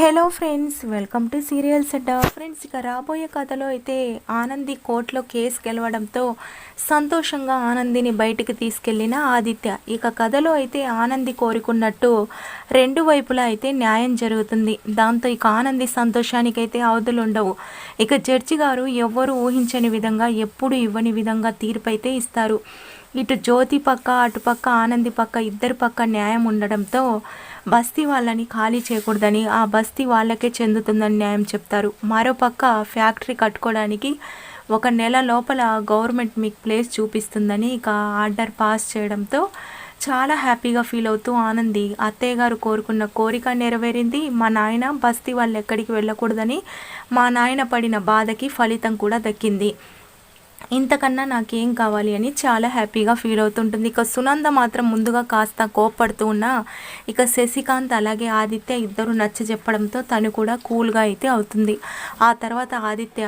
Hello friends welcome to serial set. Friends ఇక రాబోయే కథలో అయితే ఆనంది కోర్టులో కేసు గెలవడంతో సంతోషంగా ఆనందిని బయటికి తీసుకెళ్ళిన ఆదిత్య. ఇక కథలో అయితే ఆనంది కోరుకున్నట్టు రెండు వైపులా అయితే న్యాయం జరుగుతుంది. దాంతో ఇక ఆనంది సంతోషానికి అయితే అవధులు ఉండవు. ఇక జడ్జి గారు ఎవ్వరూ ఊహించని విధంగా ఎప్పుడు ఇవ్వని విధంగా తీర్పు అయితే ఇస్తారు. ఇటు జ్యోతి పక్క అటు పక్క ఆనంది పక్క ఇద్దరు పక్క న్యాయం ఉండడంతో బస్తీ వాళ్ళని ఖాళీ చేయకూడదని ఆ బస్తీ వాళ్ళకే చెందుతుందని న్యాయం చెప్తారు. మరోపక్క ఫ్యాక్టరీ కట్టుకోవడానికి ఒక నెల లోపల గవర్నమెంట్ మీకు ప్లేస్ చూపిస్తుందని ఇక ఆర్డర్ పాస్ చేయడంతో చాలా హ్యాపీగా ఫీల్ అవుతూ ఆనంది అత్తయ్య గారు కోరుకున్న కోరిక నెరవేరింది. మా నాయన బస్తీ వాళ్ళు ఎక్కడికి వెళ్ళకూడదని మా నాయన పడిన బాధకి ఫలితం కూడా దక్కింది. ఇంతకన్నా నాకేం కావాలి అని చాలా హ్యాపీగా ఫీల్ అవుతుంటుంది. ఇక సునంద మాత్రం ముందుగా కాస్త కోప్పడుతూ ఉన్నా ఇక శశికాంత్ అలాగే ఆదిత్య ఇద్దరు నచ్చ చెప్పడంతో తను కూడా కూల్గా అయితే అవుతుంది. ఆ తర్వాత ఆదిత్య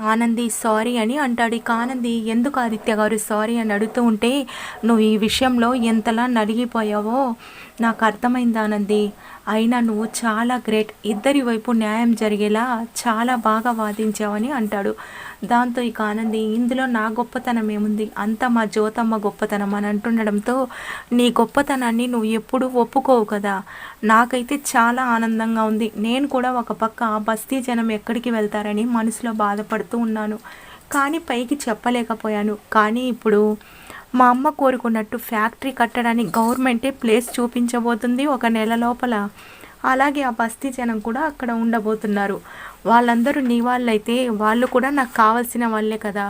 ఆనంది సారీ అని అంటాడు. ఇక ఆనంది ఎందుకు ఆదిత్య గారు సారీ అని అడుగుతూ ఉంటే నువ్వు ఈ విషయంలో ఎంతలా నలిగిపోయావో నాకు అర్థమైంది ఆనంది. అయినా నువ్వు చాలా గ్రేట్. ఇద్దరి వైపు న్యాయం జరిగేలా చాలా బాగా వాదించావని అంటాడు. దాంతో ఇక ఆనంది ఇందులో నా గొప్పతనం ఏముంది? అంత మా జ్యోతమ్మ గొప్పతనం అని అంటుండడంతో నీ గొప్పతనాన్ని నువ్వు ఎప్పుడూ ఒప్పుకోవు కదా. నాకైతే చాలా ఆనందంగా ఉంది. నేను కూడా ఒక పక్క బస్తీ జనం ఎక్కడికి వెళ్తారని మనసులో పడుతూ ఉన్నాను. కానీ పైకి చెప్పలేకపోయాను. కానీ ఇప్పుడు మా అమ్మ కోరుకున్నట్టు ఫ్యాక్టరీ కట్టడానికి గవర్నమెంటే ప్లేస్ చూపించబోతుంది ఒక నెల లోపల. అలాగే ఆ బస్తీ జనం కూడా అక్కడ ఉండబోతున్నారు. వాళ్ళందరూ నీ వాళ్ళైతే వాళ్ళు కూడా నాకు కావాల్సిన వాళ్ళే కదా.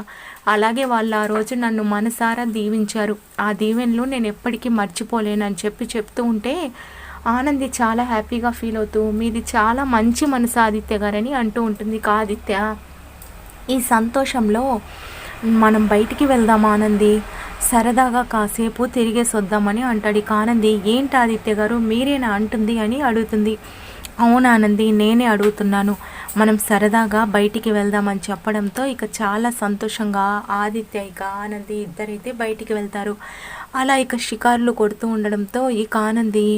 అలాగే వాళ్ళు ఆ రోజు నన్ను మనసారా దీవించారు. ఆ దీవెనలు నేను ఎప్పటికీ మర్చిపోలేనని చెప్పి చెప్తూ ఉంటే ఆనంది చాలా హ్యాపీగా ఫీల్ అవుతూ మీది చాలా మంచి మనసు ఆదిత్య గారని అంటూ ఉంటుంది కాదిత్య. ఈ సంతోషంలో మనం బయటికి వెళ్దాం ఆనంది. సరదాగా కాసేపు తిరిగేసి వద్దామని అంటాడు. ఇక ఆనంది ఏంటి ఆదిత్య గారు మీరేనా అంటుంది అని అడుగుతుంది. అవును ఆనంది నేనే అడుగుతున్నాను. మనం సరదాగా బయటికి వెళ్దామని చెప్పడంతో ఇక చాలా సంతోషంగా ఆదిత్య ఇక ఆనంది ఇద్దరైతే బయటికి వెళ్తారు. అలా ఇక షికారులు కొడుతూ ఉండడంతో ఇక ఆనంది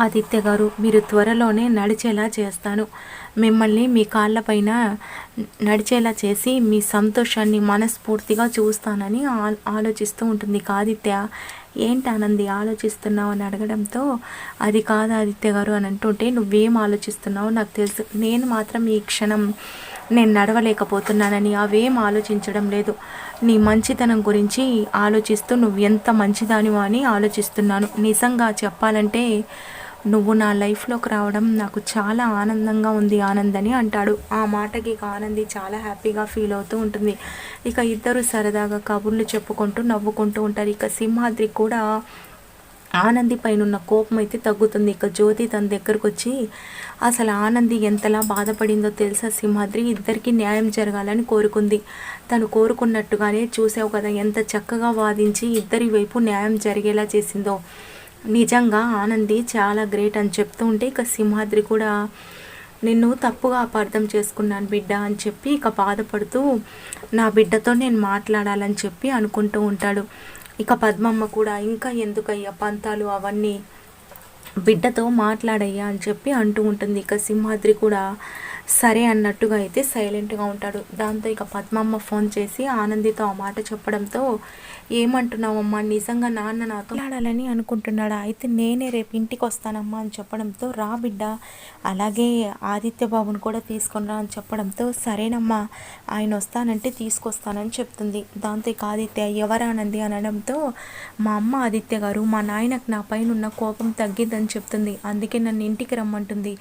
ఆదిత్య గారు మీరు త్వరలోనే నడిచేలా చేస్తాను. మిమ్మల్ని మీ కాళ్ళపైన నడిచేలా చేసి మీ సంతోషాన్ని మనస్ఫూర్తిగా చూస్తానని ఆలోచిస్తూ ఉంటుంది. ఆదిత్య ఏంటి ఆనంది ఆలోచిస్తున్నావు అని అడగడంతో అది కాదు ఆదిత్య గారు అని అంటుంటే నువ్వేం ఆలోచిస్తున్నావు నాకు తెలుసు. నేను మాత్రం ఈ క్షణం నేను నడవలేకపోతున్నానని అవేం ఆలోచించడం లేదు. నీ మంచితనం గురించి ఆలోచిస్తూ నువ్వు ఎంత మంచిదానివో అని ఆలోచిస్తున్నాను. నిజంగా చెప్పాలంటే నువ్వు నా లైఫ్లోకి రావడం నాకు చాలా ఆనందంగా ఉంది ఆనందని అంటాడు. ఆ మాటకి ఆనంది చాలా హ్యాపీగా ఫీల్ అవుతూ ఉంటుంది. ఇక ఇద్దరు సరదాగా కబుర్లు చెప్పుకుంటూ నవ్వుకుంటూ ఉంటారు. ఇక సింహాద్రి కూడా ఆనంది పైన ఉన్న కోపం అయితే తగ్గుతుంది. ఇక జ్యోతి తన దగ్గరకు వచ్చి అసలు ఆనంది ఎంతలా బాధపడిందో తెలుసా సింహాద్రి? ఇద్దరికి న్యాయం జరగాలని కోరుకుంది. తను కోరుకున్నట్టుగానే చూసావు కదా ఎంత చక్కగా వాదించి ఇద్దరి వైపు న్యాయం జరిగేలా చేసిందో. నిజంగా ఆనంది చాలా గ్రేట్ అని చెప్తూ ఉంటే ఇక సింహాద్రి కూడా నిన్ను తప్పుగా అపార్థం చేసుకున్నాను బిడ్డ అని చెప్పి ఇక బాధపడుతూ నా బిడ్డతో నేను మాట్లాడాలని చెప్పి అనుకుంటూ ఉంటాడు. ఇక పద్మమ్మ కూడా ఇంకా ఎందుకయ్యా పంతాలు అవన్నీ బిడ్డతో మాట్లాడయ్యా అని చెప్పి అంటూ ఉంటుంది. ఇక సింహాద్రి కూడా సరే అన్నట్టుగా అయితే సైలెంట్గా ఉంటాడు. దాంతో ఇక పద్మమ్మ ఫోన్ చేసి ఆనందితో ఆ మాట చెప్పడంతో ఏమంటున్నావమ్మా? నిజంగా నాన్న నాతో ఆడాలని అనుకుంటున్నాడా? అయితే నేనే రేపు ఇంటికి వస్తానమ్మా అని చెప్పడంతో రా బిడ్డ అలాగే ఆదిత్య బాబుని కూడా తీసుకున్నా అని చెప్పడంతో సరేనమ్మా ఆయన వస్తానంటే తీసుకొస్తానని చెప్తుంది. దాంతో ఇక ఆదిత్య ఎవరానంది? అనడంతో మా అమ్మ ఆదిత్య గారు మా నాయనకు నా పైన ఉన్న కోపం తగ్గిద్దని చెప్తుంది. అందుకే నన్ను ఇంటికి రమ్మంటుంది.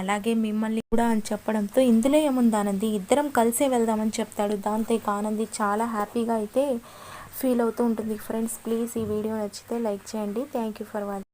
అలాగే మిమ్మల్ని కూడా అని చెప్పడంతో ఇందులో ఏముంది ఇద్దరం కలిసే వెళ్దామని చెప్తాడు. దాంతో ఇక ఆనంది చాలా హ్యాపీగా అయితే ఫీల్ అవుతూ ఉంటుంది. ఫ్రెండ్స్ ప్లీజ్ ఈ వీడియో నచ్చితే లైక్ చేయండి. Thank you for watching